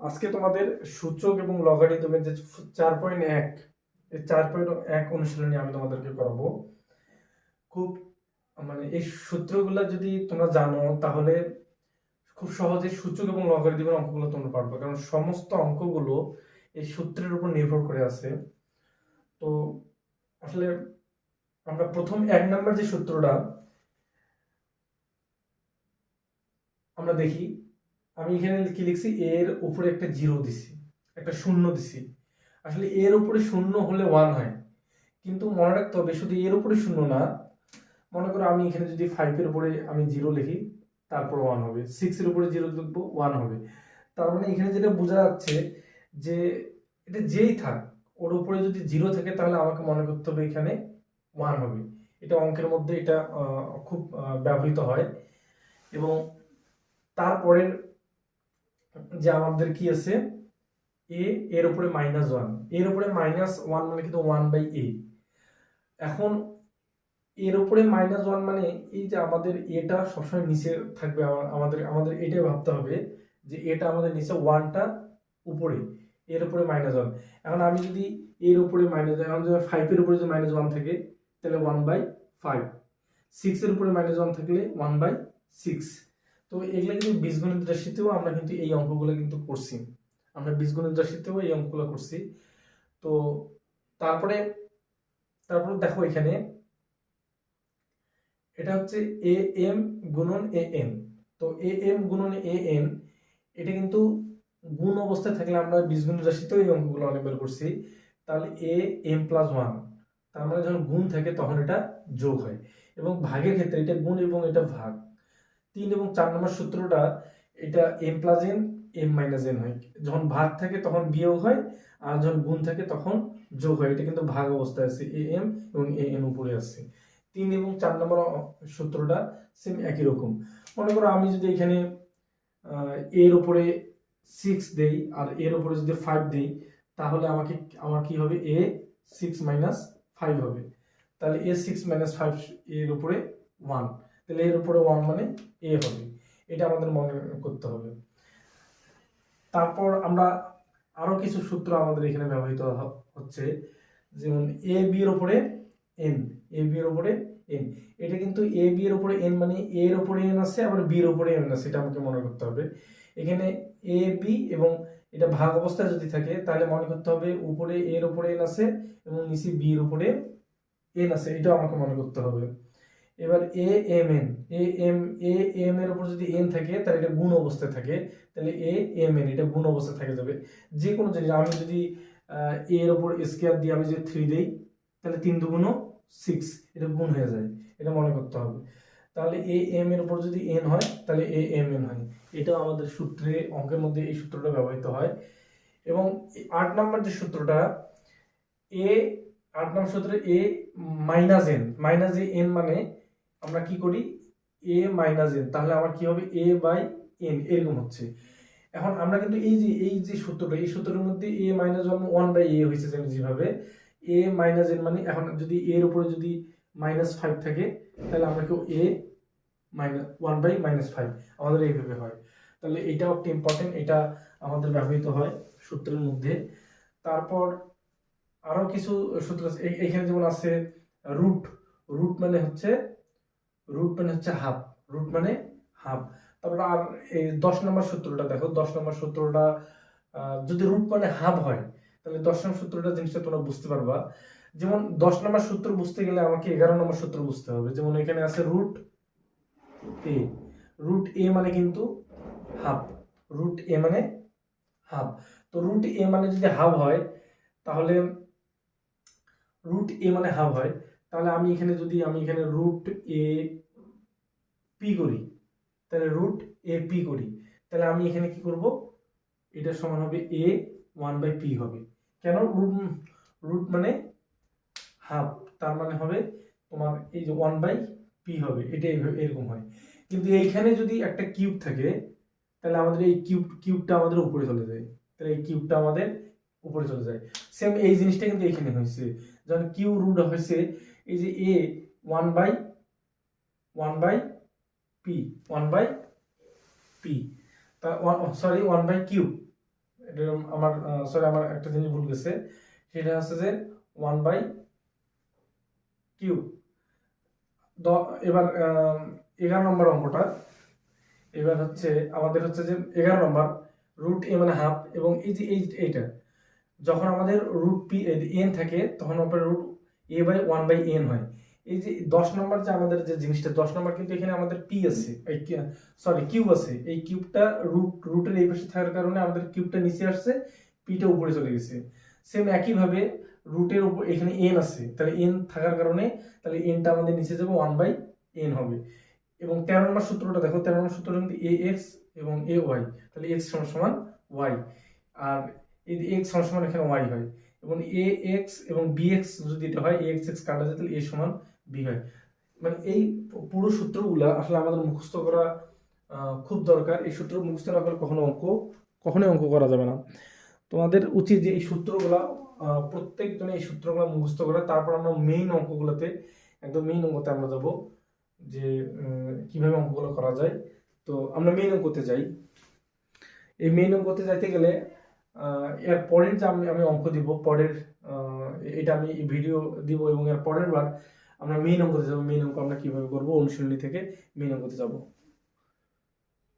আজকে তোমাদের সূচক এবং লগারিদমের যে চার পয়েন্ট এক, এই চার পয়েন্ট এক অনুশীলনী আমি তোমাদেরকে করাবো। খুব মানে এই সূত্রগুলো যদি তোমরা জানো, তাহলে খুব সহজে সূচক এবং লগারিদমের অঙ্কগুলো তোমরা পারবে, কারণ সমস্ত অঙ্কগুলো এই সূত্রের উপর নির্ভর করে আছে। তো আসলে আমরা প্রথম এক নাম্বার যে সূত্রটা, আমরা দেখি আমি এখানে কি লিখছি? এর উপরে একটা জিরো দিছি, একটা শূন্য দিছি। আসলে এর উপরে শূন্য হলে ওয়ান হয়। কিন্তু মনে রাখতে হবে, শুধু এর উপরে শূন্য না। মনে করো আমি এখানে যদি ফাইভের উপরে আমি জিরো লিখি, তারপর ওয়ান হবে। সিক্সের উপরে জিরো লিখব ওয়ান হবে। তার মানে এখানে যেটা বোঝা যাচ্ছে যে এটা যেই থাক, ওর উপরে যদি জিরো থাকে তাহলে আমাকে মনে করতে হবে এখানে ওয়ান হবে। এটা অঙ্কের মধ্যে এটা খুব ব্যবহৃত হয়। এবং তারপরের যে আমাদের কি আছে? এ এর উপরে মাইনাস ওয়ানের উপরে মাইনাস ওয়ান মানে কিন্তু ওয়ান বাই এ এখন এর উপরে মাইনাস ওয়ান মানে এই যে আমাদের এটা সবসময় নিচে থাকবে আমাদের আমাদের এটাই ভাবতে হবে যে এটা আমাদের নিচে ওয়ানটা উপরে। এর উপরে মাইনাস ওয়ান এখন আমি যদি এর উপরে মাইনাস এখন যদি ফাইভের উপরে যদি মাইনাস ওয়ান থাকে, তাহলে ওয়ান বাই ফাইভ সিক্সের উপরে মাইনাস ওয়ান থাকলে ওয়ান বাই সিক্স তো এগুলো কিন্তু বীজগণিত রাশিতেও আমরা কিন্তু এই অঙ্কগুলো কিন্তু করছি। আমরা বীজগণিত রাশিতেও এই অঙ্কগুলো করছি। তো তারপরে তারপরে দেখো এখানে, এটা হচ্ছে এ এম গুণন এ এন। তো এ এম গুণন এ এন, এটা কিন্তু গুণ অবস্থায় থাকলে আমরা বীজগণিত রাশিতেও এই অঙ্কগুলো অনেক বের করছি। তাহলে এ এম প্লাস ওয়ান, তার মানে যখন গুণ থাকে তখন এটা যোগ হয়। এবং ভাগের ক্ষেত্রে এটা গুণ এবং এটা ভাগ। তিন এবং চার নম্বর সূত্রটা, এটা M plus N M minus N হয়। যখন ভাগ থাকে তখন বিয়োগ হয়, আর যখন গুণ থাকে তখন যোগ হয়। এটা কিন্তু ভাগ অবস্থায় আছে এ এম এবং এ এন উপরে আছে। তিন এবং চার নম্বর সূত্রটা সেম একই রকম। মনে করো আমি যদি এখানে এর উপরে সিক্স দেই, আর এর উপরে যদি ফাইভ দেই, তাহলে আমাকে, আমার কি হবে? এ সিক্স মাইনাস ফাইভ হবে। তাহলে এ সিক্স মাইনাস ফাইভ এর উপরে ওয়ান তাহলে এর উপরে ওয়ান মানে এ হবে। এটা আমাদের মনে করতে হবে। তারপর আমরা আরও কিছু সূত্র আমাদের এখানে ব্যবহৃত হচ্ছে। যেমন এ বি এর উপরে এন এ বি এর উপরে এন এটা কিন্তু এ বি এর উপরে এন মানে এ এর উপরে এন আছে, আবার বি এর উপরে এন আছে, এটা আমাকে মনে করতে হবে। এখানে এ বি এবং এটা ভাগ অবস্থায় যদি থাকে, তাহলে মনে করতে হবে উপরে এর উপরে এন আছে এবং নিচে বি এর উপরে এন আছে, এটাও আমাকে মনে করতে হবে। এবার A M N A M A M এর উপর যদি এন থাকে, তাহলে এটা গুণ অবস্থায় থাকে। তাহলে এ এম এন এটা গুণ অবস্থায় থাকে যাবে। যে কোনো জিনিস, আমি যদি এ এর উপর স্কোয়ার দিয়ে আমি যদি থ্রি দিই, তাহলে তিন দুগুণ সিক্স এটা গুণ হয়ে যায়। এটা মনে করতে হবে। তাহলে এ এম এর উপর যদি এন হয়, তাহলে এ এম এন হয়। এটাও আমাদের সূত্রে, অঙ্কের মধ্যে এই সূত্রটা ব্যবহৃত হয়। এবং আট নম্বর যে সূত্রটা এ আট নম্বর সূত্রে A minus N minus A N মানে আমরা কি করি? এ মাইনাস এন তাহলে আমার কি হবে? এ বাই এন এরকম হচ্ছে। এখন আমরা কিন্তু এই যে এই যে সূত্রটা, এই সূত্রের মধ্যে A minus one one by A হয়েছে যেভাবে। এ মাইনাস এন মানে এখন যদি এর উপরে যদি মাইনাস ফাইভ থাকে, তাহলে আমরা কেউ A minus one by minus five আমাদের এইভাবে হয়। তাহলে এটাও একটা ইম্পর্টেন্ট এটা আমাদের ব্যবহৃত হয় সূত্রের মধ্যে। তারপর আরও কিছু সূত্র আছে এইখানে যেমন আছে রুট রুট মানে হচ্ছে রুট মানে হচ্ছে হাফ রুট মানে হাফ তারপর আর এই দশ নম্বর সূত্রটা দেখো, দশ নম্বর সূত্রটা যদি রুট মানে হাফ হয়, তাহলে দশ নম্বর সূত্রটা জিনিসটা তোমরা বুঝতে পারবা। যেমন দশ নম্বর সূত্র বুঝতে গেলে আমাকে এগারো নম্বর সূত্র বুঝতে হবে। যেমন এখানে আছে রুট এ রুট এ মানে কিন্তু হাফ রুট এ মানে হাফ তো রুট এ মানে যদি হাফ হয়, তাহলে রুট এ মানে হাফ হয়। তাহলে আমি এখানে যদি আমি এখানে রুট এ পি করি, তাহলে রুট এ পি করি, তাহলে আমি এখানে কি করব? এটা সমান হবে এ ওয়ান বাই পি হবে। কেন? রুট রুট মানে হাফ তার মানে হবে তোমার এই যে ওয়ান বাই পি হবে, এটা এইভাবে এরকম হয়। কিন্তু এইখানে যদি একটা কিউব থাকে, তাহলে আমাদের এই কিউব কিউবটা আমাদের উপরে চলে যায়। তাহলে এই কিউবটা আমাদের উপরে চলে যায়। সেম এই জিনিসটা কিন্তু এখানে হয়েছে। যখন কিউ রুট হয়েছে, এই যে A one by one by P one by P তা সরি ওয়ান বাই কিউ এটা আমার সরি আমার একটা জিনিস ভুল গেছে। সেটা হচ্ছে যে ওয়ান বাই কিউ এবার এগারো নম্বর অঙ্কটা। এবার হচ্ছে, আমাদের হচ্ছে যে এগারো নম্বর রুট এ মানে হাফ এবং এই যে, এই, এইটা। যখন আমাদের রুট পি এন থাকে, তখন আপনার root A by one by N হয়। এই যে দশ নম্বর যে আমাদের যে জিনিসটা, দশ নম্বর কিন্তু এখানে আমাদের পি আছে। সরি কিউব আছে। এই কিউবটা রুট রুটের এই পাশে থাকার কারণে আমাদের কিউবটা নিচে আসছে পিটা উপরে চলে গেছে। সেম একইভাবে রুটের উপর, এখানে এন আছে। তাহলে এন থাকার কারণে, তাহলে এনটা আমাদের নিচে যাবে ওয়ান বাই এন হবে। এবং তেরো নম্বর সূত্রটা দেখো, তেরো নম্বর সূত্রটা কিন্তু এ এক্স এবং এ ওয়াই তাহলে এক্স সমান সমান ওয়াই আর এই এক্স সমান সমান এখানে ওয়াই হয়। এবং এ এক্স এবং বি এক্স যদি এটা হয় এক্স এক্স কাটা যায় তাহলে এ সমান বি হয়। মানে এই পুরো সূত্রগুলা আসলে আমাদের মুখস্থ করা খুব দরকার। এই সূত্র মুখস্থ না করলে কখনো অঙ্ক, কখনোই অঙ্ক করা যাবে না। তোমাদের উচিত যে এই সূত্রগুলা প্রত্যেকজনে এই সূত্রগুলো মুখস্থ করা, তারপর আমরা মেইন অঙ্কগুলোতে, একদম মেইন অঙ্কতে আমরা যাব যে কীভাবে অঙ্কগুলো করা যায়। তো আমরা মেইন অঙ্কতে যাই। এই মেইন অঙ্কতে যাইতে গেলে এর পরের যে আমি আমি অঙ্ক দিব, পরের এটা আমি ভিডিও দিব এবং এর পরের বার আমরা মেইন অঙ্কতে যাব। মেইন অঙ্ক আমরা কীভাবে করব? অনুশীলনী থেকে মেইন অঙ্কতে যাব।